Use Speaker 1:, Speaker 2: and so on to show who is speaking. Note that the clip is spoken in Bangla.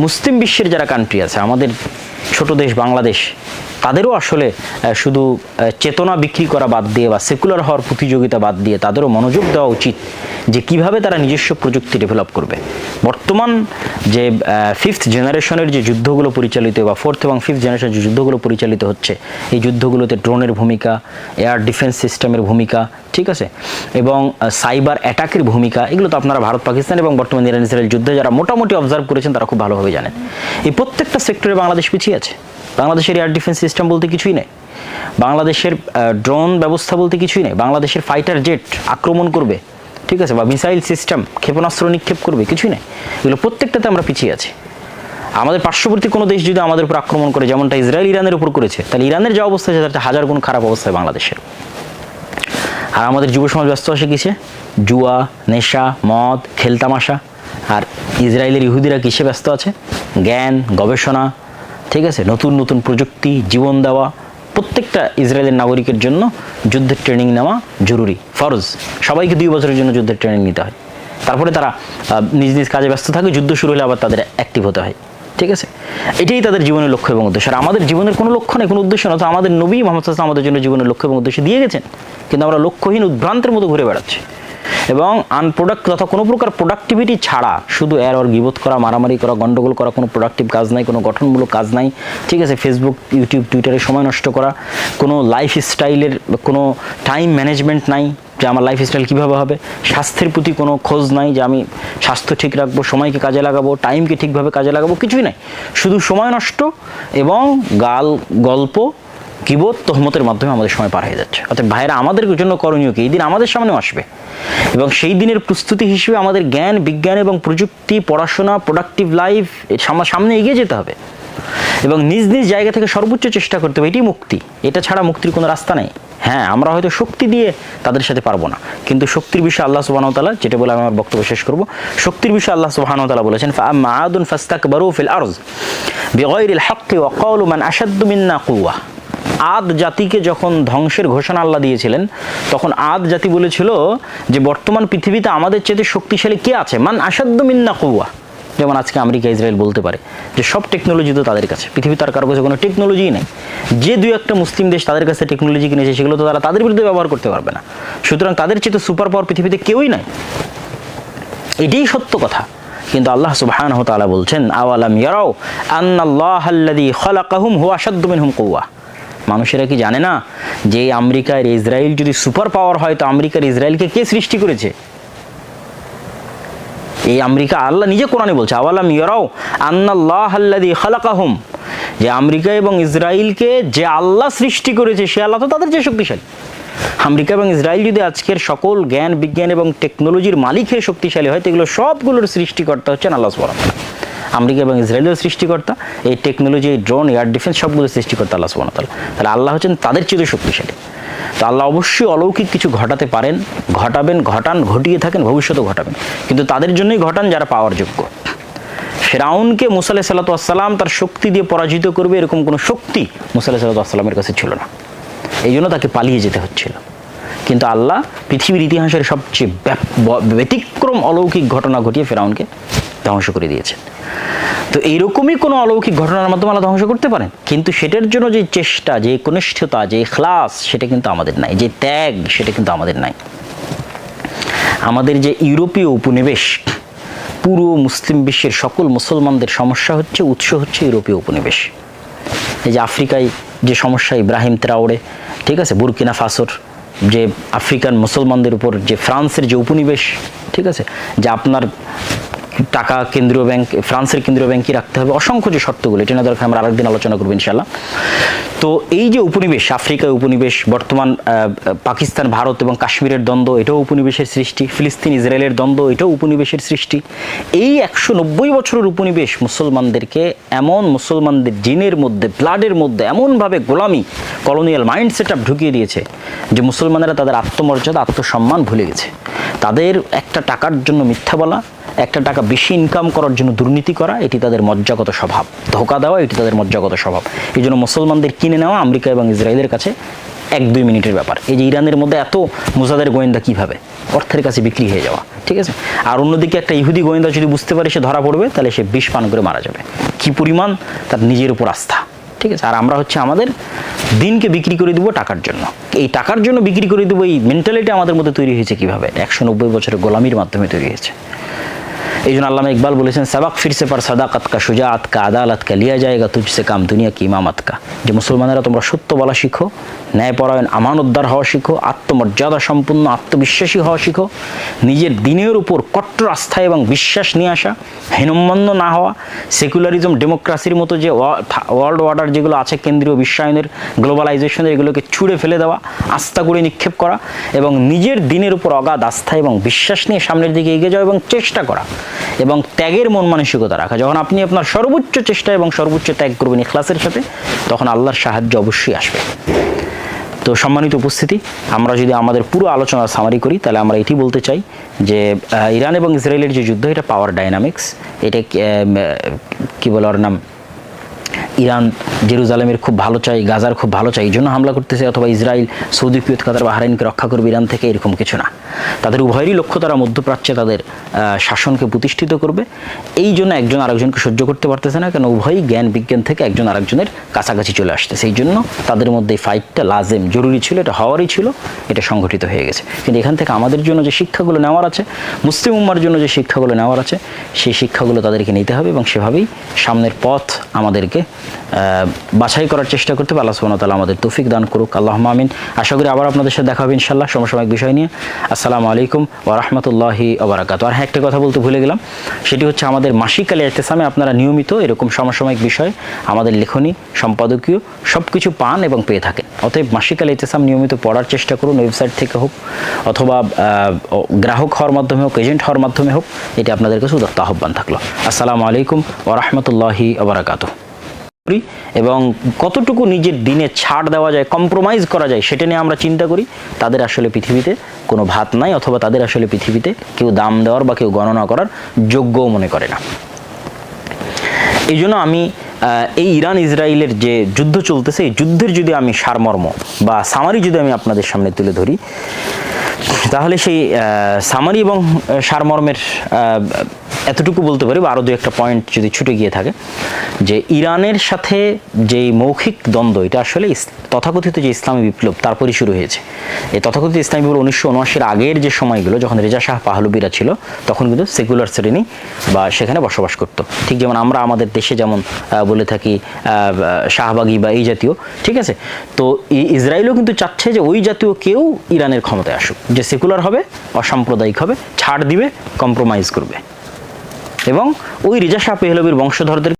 Speaker 1: মুসলিম বিশ্বের যারা কান্ট্রি আছে, আমাদের ছোট দেশ বাংলাদেশ, তাদেরও আসলে শুধু চেতনা বিক্রি করা বাদ দিয়ে বা সেকুলার হওয়ার প্রতিযোগিতা বাদ দিয়ে তাদেরও মনোযোগ দেওয়া উচিত যে কীভাবে তারা নিজস্ব প্রযুক্তি ডেভেলপ করবে। বর্তমান যে ফিফথ জেনারেশনের যে যুদ্ধগুলো পরিচালিত বা ফোর্থ এবং ফিফথ জেনারেশনের যে যুদ্ধগুলো পরিচালিত হচ্ছে, এই যুদ্ধগুলোতে ড্রোনের ভূমিকা এয়ার ডিফেন্স সিস্টেমের ভূমিকা ঠিক আছে? এবং সাইবার অ্যাটাকের ভূমিকা, এগুলো তো আপনারা ভারত, পাকিস্তান এবং বর্তমান ইরান, ইসরায়েল যুদ্ধে যারা মোটামুটি অবজার্ভ করেছেন, তারা খুব ভালোভাবে জানেন। এই প্রত্যেকটা সেক্টরে বাংলাদেশ পিছিয়ে আছে। বাংলাদেশের এয়ার ডিফেন্স সিস্টেম বলতে কিছুই নেই। বাংলাদেশের ড্রোন ব্যবস্থা বলতে কিছুই নেই। বাংলাদেশের ফাইটার জেট আক্রমণ করবে। ঠিক আছে? বা মিসাইল সিস্টেম ক্ষেপণাস্ত্র নিক্ষেপ করবে, কিছুই নেই। এগুলো প্রত্যেকটাতে আমরা পিছিয়ে আছি। আমাদের পার্শ্ববর্তী কোনো দেশ যদি আমাদের উপর আক্রমণ করে, যেমনটা ইসরায়েল ইরানের উপর করেছে, তাহলে ইরানের যা অবস্থা আছে, তার হাজার গুণ খারাপ অবস্থায় বাংলাদেশের। আর আমাদের যুব সমাজ ব্যস্ত আছে কিসে? জুয়া, নেশা, মদ খেলতামাশা আর ইসরায়েলের ইহুদিরা কিসে ব্যস্ত আছে? জ্ঞান, গবেষণা, ঠিক আছে? নতুন নতুন প্রযুক্তি, জীবন দেওয়া। প্রত্যেকটা ইসরায়েলের নাগরিকের জন্য যুদ্ধের ট্রেনিং নেওয়া জরুরি। ফরজ। সবাইকে দুই বছরের জন্য যুদ্ধের ট্রেনিং নিতে হয়। তারপরে তারা নিজ নিজ কাজে ব্যস্ত থাকে। যুদ্ধ শুরু হলে আবার তাদের অ্যাক্টিভ হতে হয়। ঠিক আছে? এটাই তাদের জীবনের লক্ষ্য এবং উদ্দেশ্য। আর আমাদের জীবনের কোনো লক্ষ্য নেই, কোনো উদ্দেশ্য না তো আমাদের নবী মোহাম্মদ সাল্লাম আমাদের জন্য জীবনের লক্ষ্য এবং উদ্দেশ্য দিয়ে গেছেন, কিন্তু আমরা লক্ষ্যহীন উদ্ভ্রান্তের মতো ঘুরে বেড়াচ্ছি। এবং আনপ্রোডাক্ট তথা কোনো প্রকার প্রোডাক্টিভিটি ছাড়া শুধু এর ওর গিবোধ করা, মারামারি করা, গন্ডগোল করা, কোনো প্রোডাক্টিভ কাজ নাই, কোনো গঠনমূলক কাজ নাই, ঠিক আছে? ফেসবুক ইউটিউব টুইটারে সময় নষ্ট করা, কোনো লাইফ স্টাইলের কোনো টাইম ম্যানেজমেন্ট নাই যে আমার লাইফ স্টাইল কীভাবে হবে? স্বাস্থ্যের প্রতি কোনো খোঁজ নাই যে আমি স্বাস্থ্য ঠিক রাখব, সময়কে কাজে লাগাবো টাইমকে ঠিকভাবে কাজে লাগাবো, কিছুই নাই। শুধু সময় নষ্ট এবং গাল, গল্প কিবোধ তহমতের মাধ্যমে আমাদের সময় পার হয়ে যাচ্ছে। অর্থাৎ ভাইরা আমাদের জন্য করণীয় কি? এই দিন আমাদের সামনেও আসবে। এবং সেই দিনের প্রস্তুতি হিসেবে আমাদের জ্ঞান, বিজ্ঞান এবং প্রযুক্তি, পড়াশোনা প্রোডাক্টিভ লাইফ সামনে এগিয়ে যেতে হবে। এবং নিজ নিজ জায়গা থেকে সর্বোচ্চ চেষ্টা করতে হবে। এটি মুক্তি। এটা ছাড়া মুক্তির কোনো রাস্তা নেই। হ্যাঁ আমরা হয়তো শক্তি দিয়ে তাদের সাথে পারব না। কিন্তু শক্তির বিষয়ে আল্লাহ সুবাহতালা যেটা বলে আমি আমার বক্তব্য শেষ করব, শক্তির বিষয়ে আল্লাহ সুবাহতালা বলেছেন আদুন ফাস্তাক বারু ফিল আরজ বিগয়রিল হাক্কি ক্বালু মান আশাদ্দু মিন্না আদ জাতিকে যখন ধ্বংসের ঘোষণা আল্লাহ দিয়েছিলেন, তখন আদ জাতি বলেছিল যে, বর্তমান পৃথিবীতে আমাদের চেয়ে শক্তিশালী কে আছে? মান আসাদ্দ মিন্না কুয়া যেমন আজকে আমেরিকা, ইসরায়েল বলতে পারে যে সব টেকনোলজি তো তাদের কাছে। পৃথিবী তার কারও কাছে কোনো টেকনোলজিই নেই। যে দুই একটা মুসলিম দেশ তাদের কাছে টেকনোলজি কিনেছে, সেগুলো তো তারা তাদের বিরুদ্ধে ব্যবহার করতে পারবে না। সুতরাং তাদের চেয়ে তো সুপার পাওয়ার পৃথিবীতে কেউই নাই। এটাই সত্য কথা। কিন্তু আল্লাহ তাআলা বলছেন, আওয়ালাম ইয়ারাও আন্নাল্লাহ খালাকাহুম হুয়া আশাদ্দু মিনহুম কুওয়া মানুষেরা কি জানে না যে আমেরিকার ইসরায়েল যদি সুপার পাওয়ার হয়, তো আমেরিকার ইসরায়েলকে কে সৃষ্টি করেছে? এই আমেরিকা আল্লাহ নিজে কোরআনে বলছে, আওয়ালাম ইয়ারাও আন্নাল্লাহ আল্লাযী খালাকাহুম যে আমেরিকা এবং ইসরায়েলকে যে আল্লাহ সৃষ্টি করেছে, সে আল্লাহ তো তাদের যে শক্তিশালী আমেরিকা এবং ইসরায়েল যদি আজকের সকল জ্ঞান, বিজ্ঞান এবং টেকনোলজির মালিক হয়ে শক্তিশালী হয়, তো এগুলো সবগুলোর সৃষ্টিকর্তা হচ্ছেন আল্লাহ সুবহানাহু। আমেরিকা এবং ইসরায়েলের সৃষ্টিকর্তা, এই টেকনোলজি এই ড্রোন এয়ার ডিফেন্স সবগুলো সৃষ্টিকর্তা আল্লাহ সুবহানাহু ওয়া তাআলা। তাহলে আল্লাহ হচ্ছেন তাদের চেয়ে শক্তিশালী। তো আল্লাহ অবশ্যই অলৌকিক কিছু ঘটাতে পারেন, ঘটাবেন, ঘটান, ঘটিয়ে থাকেন, ভবিষ্যতেও ঘটাবেন। কিন্তু তাদের জন্যই ঘটান যারা পাওয়ার যোগ্য। ফেরাউনকে মুসাল্লাহ সাল্লাতাম তার শক্তি দিয়ে পরাজিত করবে এরকম কোনো শক্তি মুসাল্লাহ সাল্লাতামের কাছে ছিল না। এই জন্য তাকে পালিয়ে যেতে হচ্ছিল। কিন্তু আল্লাহ পৃথিবীর ইতিহাসের সবচেয়ে ব্যতিক্রম অলৌকিক ঘটনা ঘটিয়ে ফেরাউনকে ধ্বংস করে দিয়েছেন। তো এইরকমই কোনো অলৌকিক ঘটনার মাধ্যমে আল্লাহ ধ্বংস করতে পারেন। কিন্তু সেটার জন্য যে চেষ্টা, যে কনিষ্ঠতা, যে খ্লাস সেটা কিন্তু আমাদের নাই। যে ত্যাগ, সেটা কিন্তু আমাদের নাই। আমাদের যে ইউরোপীয় উপনিবেশ, পুরো মুসলিম বিশ্বের সকল মুসলমানদের সমস্যা হচ্ছে, উৎস হচ্ছে ইউরোপীয় উপনিবেশ। এই যে আফ্রিকায় যে সমস্যা, ইব্রাহিম ত্রাওড়ে ঠিক আছে? বুরকিনা ফাসোর, যে আফ্রিকান মুসলমানদের উপর, যে ফ্রান্সের যে উপনিবেশ, ঠিক আছে? যে আপনার টাকা কেন্দ্রীয় ব্যাংক, ফ্রান্সের কেন্দ্রীয় ব্যাংকই রাখতে হবে। অসংখ্য যে শর্তগুলো, এটা দরকার আমরা আরেকদিন আলোচনা করব ইনশাল্লাহ তো এই যে উপনিবেশ আফ্রিকায় উপনিবেশ, বর্তমান পাকিস্তান, ভারত এবং কাশ্মীরের দ্বন্দ্ব, এটাও উপনিবেশের সৃষ্টি। ফিলিস্তিন, ইসরায়েলের দ্বন্দ্ব, এটাও উপনিবেশের সৃষ্টি। এই একশো নব্বই বছরের উপনিবেশ মুসলমানদেরকে এমন মুসলমানদের জিনের মধ্যে, ব্লাডের মধ্যে, এমনভাবে গোলামি, কলোনিয়াল মাইন্ড সেট ঢুকিয়ে দিয়েছে যে মুসলমানেরা তাদের আত্মমর্যাদা, আত্মসম্মান ভুলে গেছে। তাদের একটা টাকার জন্য মিথ্যা বলা একটা টাকা বেশি ইনকাম করার জন্য দুর্নীতি করা, এটি তাদের মজ্জাগত স্বভাব। ধোকা দেওয়া, এটি তাদের মজ্জাগত স্বভাব। এই জন্য মুসলমানদের কিনে নেওয়া আমেরিকা এবং ইসরায়েলের কাছে এক দুই মিনিটের ব্যাপার। এই যে ইরানের মধ্যে এত মোজাদের গোয়েন্দা কীভাবে? অর্থের কাছে বিক্রি হয়ে যাওয়া, ঠিক আছে? আর অন্যদিকে একটা ইহুদি গোয়েন্দা যদি বুঝতে পারে সে ধরা পড়বে, তাহলে সে বিষ পান করে মারা যাবে। কি পরিমাণ? তার নিজের উপর আস্থা, ঠিক আছে? আর আমরা হচ্ছে আমাদের দিনকে বিক্রি করে দেবো টাকার জন্য। এই টাকার জন্য বিক্রি করে দেবো, এই মেন্টালিটি আমাদের মধ্যে তৈরি হয়েছে কীভাবে? একশো নব্বই বছরের গোলামির মাধ্যমে তৈরি হয়েছে। এই জন্য আল্লামা ইকবাল বলেছেন, সাবাক ফিরসে পার সাদাকাত কা সুজাত কা, আদালত কা, লিয়া যায়গা তুঝসে কাম, দুনিয়া কি ইমামত কা? যে মুসলমানেরা তোমরা সত্য বলা শিখো, ন্যায়পরায়ণ, আমানতদার হওয়া শিখো, আত্মমর্যাদা সম্পূর্ণ আত্মবিশ্বাসী হওয়া শিখো, নিজের দিনের উপর কট্টর আস্থা এবং বিশ্বাস নিয়ে আসা হীনম্মন্য না হওয়া, সেকুলারিজম, ডেমোক্রাসির মতো যে ওয়ার্ল্ড অর্ডার যেগুলো আছে কেন্দ্রীয় বিশ্বায়নের, গ্লোবালাইজেশনের এগুলোকে ছুঁড়ে ফেলে দেওয়া, আস্থা করে নিক্ষেপ করা এবং নিজের দিনের উপর অগাধ আস্থা এবং বিশ্বাস নিয়ে সামনের দিকে এগিয়ে যাওয়া এবং চেষ্টা করা। এবং ত্যাগের মন মানসিকতা রাখা। যখন আপনি আপনার সর্বোচ্চ চেষ্টা এবং সর্বোচ্চ ত্যাগ করবেন ইখলাসের সাথে, তখন আল্লাহর সাহায্য অবশ্যই আসবে। তো সম্মানিত উপস্থিতি, আমরা যদি আমাদের পুরো আলোচনা সামারি করি, তাহলে আমরা এটি বলতে চাই যে ইরান এবং ইসরায়েলের যে যুদ্ধ, এটা পাওয়ার ডাইনামিক্স এটা কি বলে ওর নাম? ইরান, জেরুজালেমের খুব ভালো চাই, গাজার খুব ভালো চাই, এই জন্য হামলা করতেছে, অথবা ইসরায়েল, সৌদি কুয়েত, কাতার, বাহরাইনকে রক্ষা করবে ইরান থেকে, এরকম কিছু না। তাদের উভয়েরই লক্ষ্য তারা মধ্যপ্রাচ্যে তাদের শাসনকে প্রতিষ্ঠিত করবে। এই জন্য একজন আরেকজনকে সহ্য করতে পারতেছে না, কেন উভয়ই জ্ঞান বিজ্ঞান থেকে একজন আরেকজনের কাছাকাছি চলে আসছে সেই জন্য তাদের মধ্যে ফাইটটা লাজেম, জরুরি ছিল, এটা হওয়ারই ছিল, এটা সংগঠিত হয়ে গেছে। কিন্তু এখান থেকে আমাদের জন্য যে শিক্ষাগুলো নেওয়ার আছে, মুসলিম উম্মার জন্য যে শিক্ষাগুলো নেওয়ার আছে, সেই শিক্ষাগুলো তাদেরকে নিতে হবে এবং সেভাবেই সামনের পথ আমাদেরকে বাছাই করার চেষ্টা করতে হবে। আল্লাহ তাআলা আমাদের তৌফিক দান করুক। আল্লাহ আমিন। আশা করি আবার আপনাদের সাথে দেখা হবে ইনশাল্লাহ সমসাময়িক বিষয় নিয়ে। আসসালামু আলাইকুম ওয়া রাহমাতুল্লাহি ওয়া বারাকাতুহু। আর হ্যাঁ একটা কথা বলতে ভুলে গেলাম। সেটি হচ্ছে আমাদের মাসিক আলী আপনারা নিয়মিত এরকম সমসাময়িক বিষয় আমাদের লেখনী, সম্পাদকীয় সব কিছু পান এবং পেয়ে থাকেন। অতএব মাসিক আলী ইহতেসাম নিয়মিত পড়ার চেষ্টা করুন। ওয়েবসাইট থেকে হোক অথবা গ্রাহক হওয়ার মাধ্যমে হোক, এজেন্ট হওয়ার মাধ্যমে হোক, এটি আপনাদের কাছে উদাত্ত আহ্বান থাকল। আসসালামু আলাইকুম ওয়া রাহমাতুল্লাহি ওয়া বারাকাতুহু। করি এবং কতটুকু নিজের দিনে ছাড় দেওয়া যায় কম্প্রোমাইজ করা যায়, সেটা নিয়ে আমরা চিন্তা করি, তাদের আসলে পৃথিবীতে কোনো ভাত নাই, অথবা তাদের আসলে পৃথিবীতে কেউ দাম দেওয়ার বা কেউ গণনা করার যোগ্যও মনে করে না। এই জন্য আমি এই ইরান ইসরায়েলের যে যুদ্ধ চলতেছে, এই যুদ্ধের যদি আমি সারমর্ম বা সামারি যদি আমি আপনাদের সামনে তুলে ধরি, তাহলে সেই সামারি এবং সারমর্মের এতটুকু বলতে পারি বা আরও দু একটা পয়েন্ট যদি ছুটে গিয়ে থাকে, যে ইরানের সাথে যেই মৌখিক দ্বন্দ্ব, এটা আসলে তথাকথিত যে ইসলামী বিপ্লব, তারপরই শুরু হয়েছে। এই তথাকথিত ইসলামী বিপ্লব উনিশশো আগের যে সময়গুলো, যখন রেজা শাহ পাহলবিরা ছিল, তখন কিন্তু সেকুলার শ্রেণি বা সেখানে বসবাস করত। ঠিক যেমন আমরা আমাদের দেশে যেমন বলে থাকি শাহবাগি বা এই জাতীয়, ঠিক আছে? তো ইসরায়েলও কিন্তু চাচ্ছে যে ওই জাতীয় কেউ ইরানের ক্ষমতায় আসুক, যে সেকুলার হবে, অসাম্প্রদায়িক হবে, ছাড় দিবে কম্প্রোমাইজ করবে। এবং ওই রেজা শাহ পেহলবির বংশধরদের